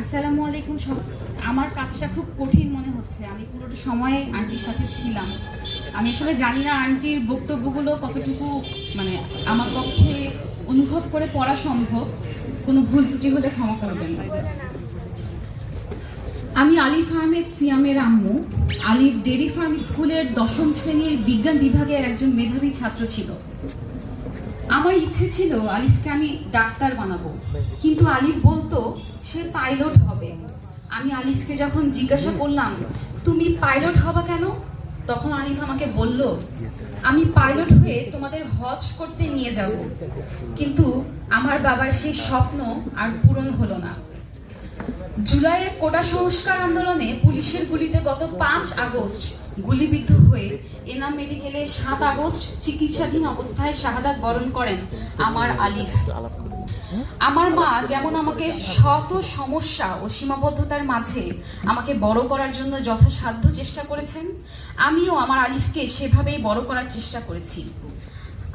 আসসালামু আলাইকুম আমার কাজটা খুব কঠিন মনে হচ্ছে। আমি পুরোটা সময় আন্টির সাথে ছিলাম। আমি আসলে জানি না আন্টির বক্তব্যগুলো কতটুকু মানে আমার পক্ষে অনুভব করে পড়া সম্ভব। কোনো ভুল ত্রুটি হলে ক্ষমা করবেন। আমি আলিফ আহমেদ, সিয়ামের আম্মু। আলিফ ডেরি ফার্ম স্কুলের দশম শ্রেণির বিজ্ঞান বিভাগের একজন মেধাবী ছাত্র ছিল। আমার ইচ্ছে ছিল আলিফকে আমি ডাক্তার বানাবো। কিন্তু আলিফ বলতো, সে পাইলট হবে। আমি আলিফকে যখন জিজ্ঞাসা করলাম, তুমি পাইলট হবা কেন? তখন আলিফ আমাকে বলল, আমি পাইলট হয়ে তোমাদের হজ করতে নিয়ে যাব। কিন্তু আমার বাবার সেই স্বপ্ন আর পূরণ হলো না। জুলাইয়ের কোটা সংস্কার আন্দোলনে পুলিশের গুলিতে গত পাঁচ আগস্ট গুলিবিদ্ধ হয়ে এনাম মেডিকেলে সাত আগস্ট চিকিৎসাধীন অবস্থায় শাহাদাত বরণ করেন আমার আলিফ। আমার মা যেমন আমাকে শত সমস্যা ও সীমাবদ্ধতার মাঝে আমাকে বড় করার জন্য যথাসাধ্য চেষ্টা করেছেন, আমিও আমার আলিফকে সেভাবেই বড় করার চেষ্টা করেছি।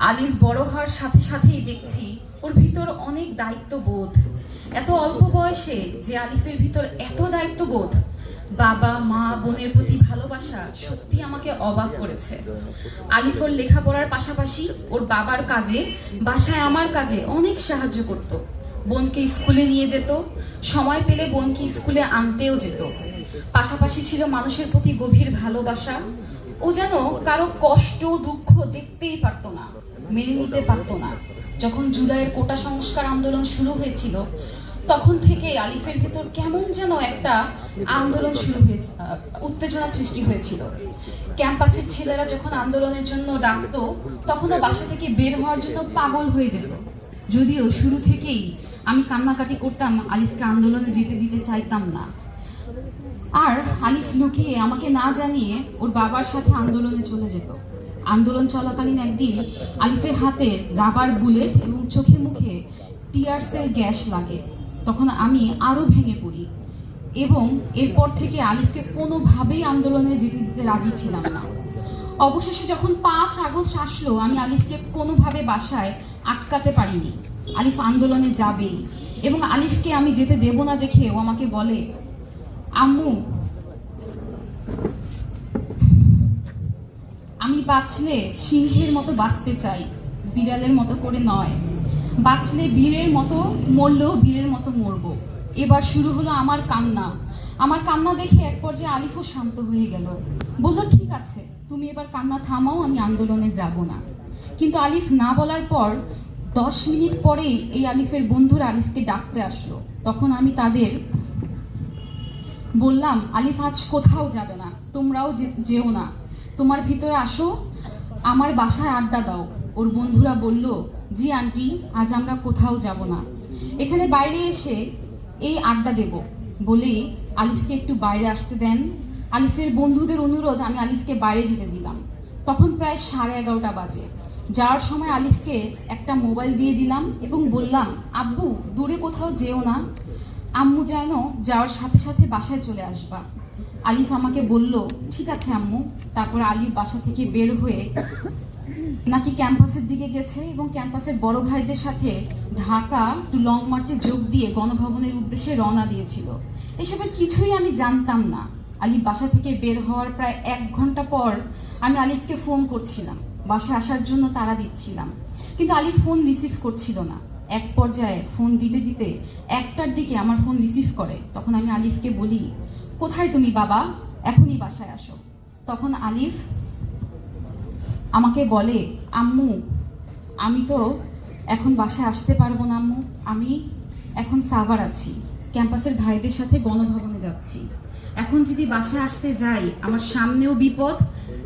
আলিফ বড় হওয়ার সাথে সাথেই দেখছি ওর ভিতর অনেক দায়িত্ববোধ। এত অল্প বয়সে যে আলিফের ভিতর এত দায়িত্ববোধ বাবা, মা, বোনের প্রতি ভালোবাসা সত্যি আমাকে অবাক করেছে। আলিফর লেখাপড়ার পাশাপাশি ওর বাবার কাজে, বাসায় আমার কাজে অনেক সাহায্য করত। বোনকে স্কুলে নিয়ে যেত, সময় পেলে বোনকে স্কুলে আনতেও যেত। পাশাপাশি ছিল মানুষের প্রতি গভীর ভালোবাসা। ও যেন কারও কষ্ট, দুঃখ দেখতেই পারতো না, মেনে নিতে পারতো না। যখন জুলাইয়ের কোটা সংস্কার আন্দোলন শুরু হয়েছিল তখন থেকে আলিফের ভেতর কেমন যেন একটা আন্দোলন শুরু হয়েছে উত্তেজনা সৃষ্টি হয়েছিল। ক্যাম্পাসের ছেলেরা যখন আন্দোলনের জন্য ডাকতো, তখনও বাসা থেকে বের হওয়ার জন্য পাগল হয়ে যেত। যদিও শুরু থেকেই আমি কান্নাকাটি করতাম, আলিফকে আন্দোলনে যেতে দিতে চাইতাম না। আর আলিফ লুকিয়ে আমাকে না জানিয়ে ওর বাবার সাথে আন্দোলনে চলে যেত। আন্দোলন চলাকালীন একদিন আলিফের হাতে রাবার বুলেট এবং চোখে মুখে টিয়ার্সের গ্যাস লাগে। তখন আমি আরও ভেঙে পড়ি। এবং এরপর থেকে আলিফকে কোনোভাবেই আন্দোলনে যেতে দিতে রাজি ছিলাম না। অবশেষে যখন পাঁচ আগস্ট আসলো, আমি আলিফকে কোনোভাবে বাসায় আটকাতে পারিনি। আলিফ আন্দোলনে যাবেই। এবং আলিফকে আমি যেতে দেব না দেখে ও আমাকে বলে, আম্মু, আমি বাঁচলে সিংহের মতো বাঁচতে চাই, বিড়ালের মতো করে নয়। বাঁচলে বীরের মতো মরলেও বীরের মতো মরবো। এবার শুরু হলো আমার কান্না। আমার কান্না দেখে এক পর্যায়ে আলিফও শান্ত হয়ে গেল। বলল, ঠিক আছে, তুমি এবার কান্না থামাও, আমি আন্দোলনে যাব না। কিন্তু আলিফ না বলার পর দশ মিনিট পরেই এই আলিফের বন্ধুরা আলিফকে ডাকতে আসলো। তখন আমি তাদের বললাম, আলিফ, আজ কোথাও যাবে না, তোমরাও যেও না। তোমার ভিতরে আসো, আমার বাসায় আড্ডা দাও। ওর বন্ধুরা বলল জি, আন্টি, আজ আমরা কোথাও যাব না। এখানে বাইরে এসে এই আড্ডা দেব। বলেই আলিফকে একটু বাইরে আসতে দেন। আলিফের বন্ধুদের অনুরোধ, আমি আলিফকে বাইরে যেতে দিলাম। তখন প্রায় সাড়ে এগারোটা বাজে। যাওয়ার সময় আলিফকে একটা মোবাইল দিয়ে দিলাম এবং বললাম, আব্বু, দূরে কোথাও যেও না। আম্মু যেন যাওয়ার সাথে সাথে বাসায় চলে আসবা। আলিফ আমাকে বলল, ঠিক আছে, আম্মু। তারপর আলিফ বাসা থেকে বের হয়ে নাকি ক্যাম্পাসের দিকে গেছে এবং ক্যাম্পাসের বড় ভাইদের সাথে ঢাকা টু লং মার্চে যোগ দিয়ে গণভবনের উদ্দেশ্যে রওনা দিয়েছিল। এসবের কিছুই আমি জানতাম না। আলিফ বাসা থেকে বের হওয়ার প্রায় এক ঘণ্টা পর আমি আলিফকে ফোন করছিলাম। বাসায় আসার জন্য তারা দিচ্ছিলাম। কিন্তু আলিফ ফোন রিসিভ করছিল না। এক পর্যায়ে ফোন দিতে দিতে একটার দিকে আমার ফোন রিসিভ করে। তখন আমি আলিফকে বলি, কোথায় তুমি বাবা? এখনই বাসায় আসো। তখন আলিফ আমাকে বলে, আম্মু, আমি তো এখন বাসায় আসতে পারব না, আম্মু। আমি এখন সাভার আছি। ক্যাম্পাসের ভাইদের সাথে গণভবনে যাচ্ছি। এখন যদি বাসায় আসতে যাই, আমার সামনেও বিপদ,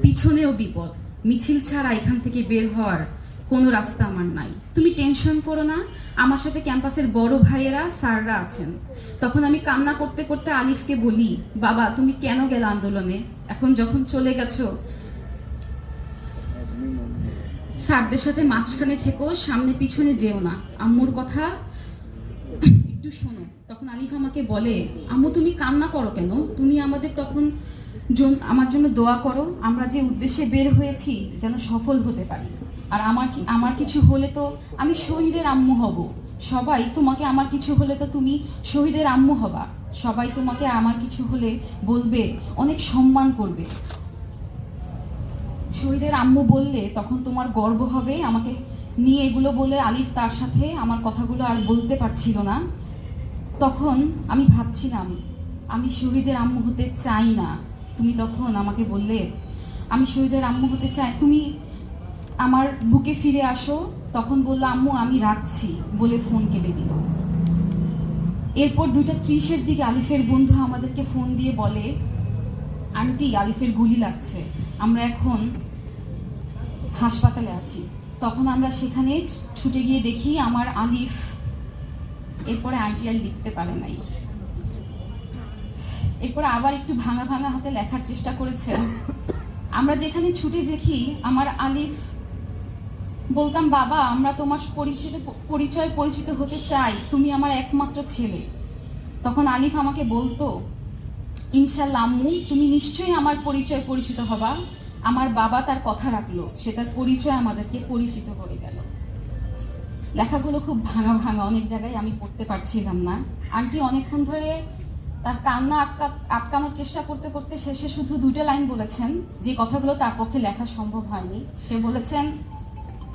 পিছনেও বিপদ। মিছিল ছাড়া এখান থেকে বের হওয়ার কোনো রাস্তা আমার নাই। তুমি টেনশন করো না। আমার সাথে ক্যাম্পাসের বড় ভাইয়েরা, স্যাররা আছেন। তখন আমি কান্না করতে করতে আলিফকে বলি, বাবা, তুমি কেন গেলে আন্দোলনে? এখন যখন চলে গেছো স্যারদের সাথে মাঝখানে থেকো, সামনে পিছনে যেও না। আম্মুর কথা একটু শোনো। তখন আলিফ আমাকে বলে, আম্মু, তুমি কান্না করো কেন? তুমি আমাদের তখন আমার জন্য দোয়া করো। আমরা যে উদ্দেশ্যে বের হয়েছি, যেন সফল হতে পারি। আর আমার কি, আমার কিছু হলে তো আমি শহীদের আম্মু হব। সবাই তোমাকে আমার কিছু হলে তো তুমি শহীদের আম্মু হবা। সবাই তোমাকে আমার কিছু হলে বলবে, অনেক সম্মান করবে। শহীদের আম্মু বললে তখন তোমার গর্ব হবে। আমাকে নিয়ে এগুলো বলে আলিফ তার সাথে আমার কথাগুলো আর বলতে পারছিল না। তখন আমি ভাবছিলাম, আমি শহীদের আম্মু হতে চাই না। তুমি তখন আমাকে বললে, আমি শহীদের আম্মু হতে চাই। তুমি আমার বুকে ফিরে আসো। তখন বলল, আম্মু, আমি রাখছি। বলে ফোন কেটে দিল। এরপর দুইটা ত্রিশের দিকে আলিফের বন্ধু আমাদেরকে ফোন দিয়ে বলে, আন্টি, আলিফের গুলি লাগছে। আমরা এখন হাসপাতালে আছি। তখন আমরা সেখানে ছুটে গিয়ে দেখি আমার আলিফ এরপরে আন্টি আর লিখতে পারে নাই। এরপরে আবার একটু ভাঙা ভাঙা হাতে লেখার চেষ্টা করেছেন। আমরা যেখানে ছুটে দেখি আমার আলিফ বলতাম, বাবা, আমরা তোমার পরিচিত, পরিচয় পরিচিত হতে চাই। তুমি আমার একমাত্র ছেলে। তখন আলিফ আমাকে বলতো ইনশাল্লাহ আম্মু, তুমি নিশ্চয়ই আমার পরিচয় পরিচিত হবা। আমার বাবা তার কথা রাখল, সে তার পরিচয় আমাদেরকে পরিচিত করে গেল। লেখাগুলো খুব ভাঙা ভাঙা, অনেক জায়গায় আমি পড়তে পারছিলাম না। আন্টি অনেকক্ষণ ধরে তার কান্না আটকা আটকানোর চেষ্টা করতে করতে শেষে শুধু দুটো লাইন বলেছেন, যে কথাগুলো তার পক্ষে লেখা সম্ভব হয়নি। সে বলেছেন,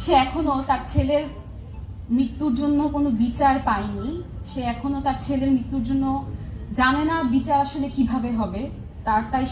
সে এখনও তার ছেলের মৃত্যুর জন্য কোনো বিচার পায়নি। সে এখনও তার ছেলের মৃত্যুর জন্য জানে না বিচার আসলে কীভাবে হবে তার তাই